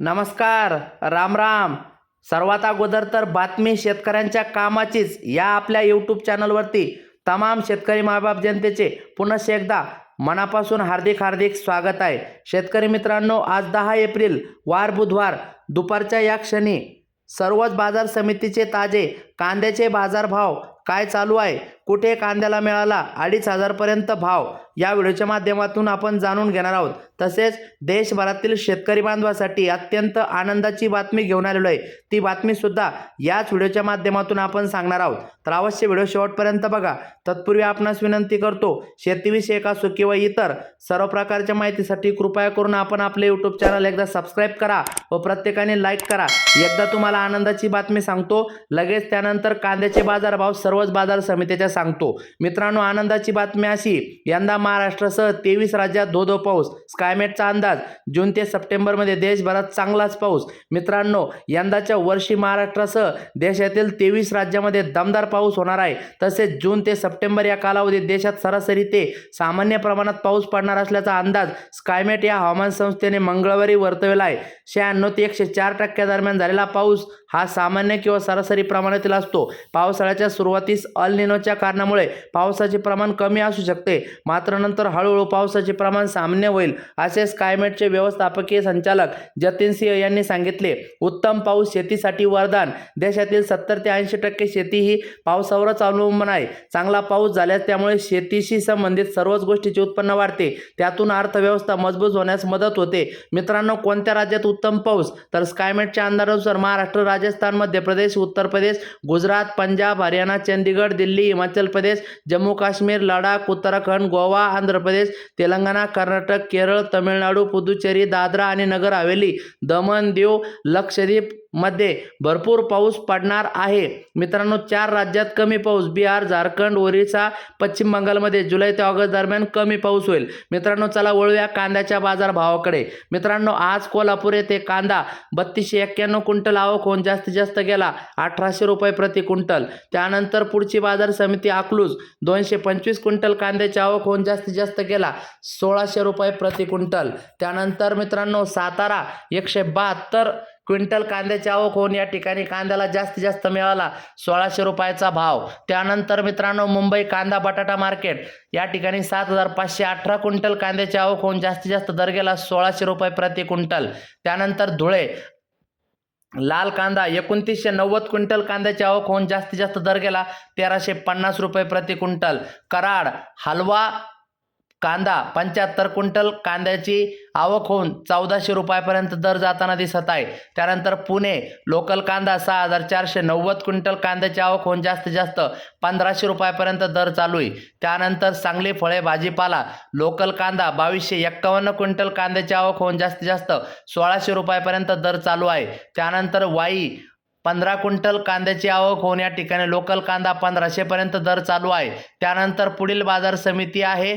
नमस्कार राम राम. सर्वात अगोदर तर बातमी शेतकऱ्यांच्या कामाचीच या आपल्या यूट्यूब चॅनलवरती तमाम शेतकरी मायबाप जनतेचे पुनश्च एकदा मनापासून हार्दिक हार्दिक स्वागत आहे. शेतकरी मित्रांनो आज दहा एप्रिल वार बुधवार दुपारच्या या क्षणी सर्वच बाजार समितीचे ताजे कांद्याचे बाजारभाव काय चालू आहे? कुठे कांद्याला मिळाला? अडीच हजारपर्यंत भाव. या व्हिडिओच्या माध्यमातून आपण जाणून घेणार आहोत. तसेच देशभरातील शेतकरी बांधवासाठी अत्यंत आनंदाची बातमी घेऊन आलेलो आहे. ती बातमीसुद्धा याच व्हिडिओच्या माध्यमातून आपण सांगणार आहोत. तर अवश्य व्हिडिओ शेवटपर्यंत बघा. तत्पूर्वी आपणास विनंती करतो शेतीविषयक असो किंवा इतर सर्व प्रकारच्या माहितीसाठी कृपया करून आपण आपले यूट्यूब चॅनल एकदा सबस्क्राईब करा व प्रत्येकाने लाईक करा. एकदा तुम्हाला आनंदाची बातमी सांगतो. लगेच त्यानंतर कांद्याचे बाजारभाव सर्वच बाजार समितीच्या सांगतो. मित्रांनो आनंदाची बातमी अशी यंदा महाराष्ट्रासह तेवीस राज्यात धो धो पाऊस स्कायमेटचा अंदाज जून ते सप्टेंबरमध्ये देशभरात चांगलाच पाऊस. मित्रांनो यंदाच्या वर्षी महाराष्ट्रासह देशातील तेवीस राज्यामध्ये दमदार पाऊस होणार आहे. तसेच जून ते सप्टेंबर या कालावधीत देशात सरासरी ते सामान्य प्रमाणात पाऊस पडणार असल्याचा अंदाज स्कायमेट या हवामान संस्थेने मंगळवारी वर्तवला आहे. शहाण्णव ते एकशे चार टक्क्या दरम्यान झालेला पाऊस हा सामान्य किंवा सरासरी प्रमाणातील असतो. पावसाळ्याच्या सुरुवातीस अल निनोच्या कारणामुळे पावसाचे प्रमाण कमी असू शकते. मात्र नंतर हळूहळू पावसाचे प्रमाण सामान्य होईल असे स्कायमेटचे व्यवस्थापकीय संचालक जतीन सिंह यांनी सांगितले. उत्तम पाऊस शेतीसाठी वरदान. देशातील सत्तर ते ऐंशी टक्के शेती ही पावसावरच अवलंबून आहे. चांगला पाऊस झाल्यास त्यामुळे शेतीशी संबंधित सर्वच गोष्टीचे उत्पन्न वाढते. त्यातून अर्थव्यवस्था मजबूत होण्यास मदत होते. मित्रांनो कोणत्या राज्यात उत्तम पाऊस? तर स्कायमेटच्या अंदाजानुसार महाराष्ट्र राजस्थान मध्य प्रदेश उत्तर प्रदेश गुजरात पंजाब हरियाणा चंदीगड दिल्ली हिमाचल प्रदेश जम्मू काश्मीर लडाख उत्तराखंड गोवा आंध्र प्रदेश तेलंगणा कर्नाटक केरळ तमिळनाडू पुदुचेरी दादरा आणि नगर हवेली दमण दीव लक्षद्वीप मध्ये भरपूर पाऊस पडणार आहे. मित्रांनो चार राज्यात कमी पाऊस. बिहार झारखंड ओरिसा पश्चिम बंगालमध्ये जुलै ते ऑगस्ट दरम्यान कमी पाऊस होईल. मित्रांनो चला वळूया कांद्याच्या बाजारभावाकडे. मित्रांनो आज कोल्हापूर येथे कांदा बत्तीसशे एक्क्याण्णव क्विंटल आवक होऊन जास्तीत जास्त गेला अठराशे रुपये प्रति क्विंटल. त्यानंतर पुढची बाजार समिती अकलूज दोनशे पंचवीस क्विंटल कांद्याची आवक होऊन जास्तीत जास्त गेला सोळाशे रुपये प्रति क्विंटल. त्यानंतर मित्रांनो सातारा एकशे बहात्तर क्विंटल कांद्याची आवक होऊन या ठिकाणी कांद्याला जास्तीत जास्त मिळाला सोळाशे रुपयाचा भाव. त्यानंतर मित्रांनो मुंबई कांदा बटाटा मार्केट. या ठिकाणी सात हजार पाचशे अठरा क्विंटल कांद्याची आवक होऊन जास्तीत जास्त दर गेला सोळाशे रुपये प्रति क्विंटल. त्यानंतर धुळे. लाल कांदा एकोणतीसशे नव्वद क्विंटल कांद्याची आवक होऊन जास्तीत जास्त दर गेला तेराशे पन्नास रुपये प्रति क्विंटल. कराड हलवा कांदा पंच्याहत्तर क्विंटल कांद्याची आवक होऊन चौदाशे रुपयापर्यंत दर जाताना दिसत आहे. त्यानंतर पुणे लोकल कांदा सहा हजार चारशे नव्वद क्विंटल कांद्याची आवक होऊन जास्तीत जास्त पंधराशे रुपयापर्यंत दर चालू आहे. त्यानंतर सांगली फळे भाजीपाला लोकल कांदा बावीसशे एक्कावन्न क्विंटल कांद्याची आवक होऊन जास्तीत जास्त सोळाशे रुपयापर्यंत दर चालू आहे. त्यानंतर वाई पंधरा क्विंटल कांद्याची आवक होऊन या ठिकाणी लोकल कांदा पंधराशेपर्यंत दर चालू आहे. त्यानंतर पुढील बाजार समिती आहे.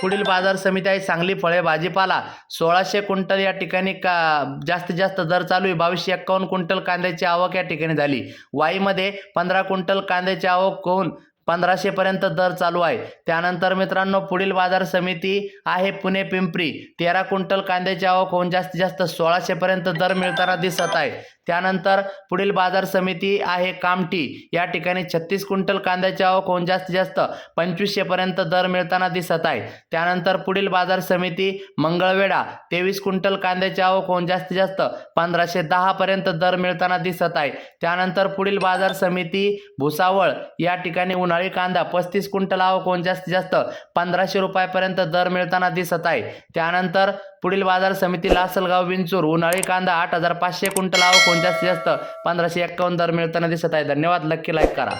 पुढील बाजार समिती आहे सांगली फळे भाजीपाला. सोळाशे क्विंटल या ठिकाणी का जास्तीत जास्त दर चालू आहे. बावीसशे एक्कावन्न क्विंटल कांद्याची आवक या ठिकाणी झाली. वाईमध्ये पंधरा क्विंटल कांद्याची आवक होऊन पंधराशेपर्यंत दर चालू आहे. त्यानंतर मित्रांनो पुढील बाजार समिती आहे पुणे पिंपरी. तेरा क्विंटल कांद्याची आवक होऊन जास्तीत जास्त सोळाशेपर्यंत दर मिळताना दिसत आहे. त्यानंतर पुढील बाजार समिती आहे कामठी. या ठिकाणी छत्तीस क्विंटल कांद्याची आवक होऊन जास्तीत जास्त पंचवीसशेपर्यंत दर मिळताना दिसत आहे. त्यानंतर पुढील बाजार समिती मंगळवेढा. तेवीस क्विंटल कांद्याची आवक होऊन जास्तीत जास्त पंधराशे दहापर्यंत दर मिळताना दिसत आहे. त्यानंतर पुढील बाजार समिती भुसावळ. या ठिकाणी उन्हाळी उन्हाळी कांदा पस्तीस क्विंटल आवक कोण जास्तीत जास्त पंधराशे रुपयापर्यंत दर मिळताना दिसत आहे. त्यानंतर पुढील बाजार समिती लासलगाव विंचूर उन्हाळी कांदा आठ हजार पाचशे क्विंटल आवक कोण जास्तीत जास्त पंधराशे एक्कावन्न दर मिळताना दिसत आहे. धन्यवाद. नक्की लाईक करा.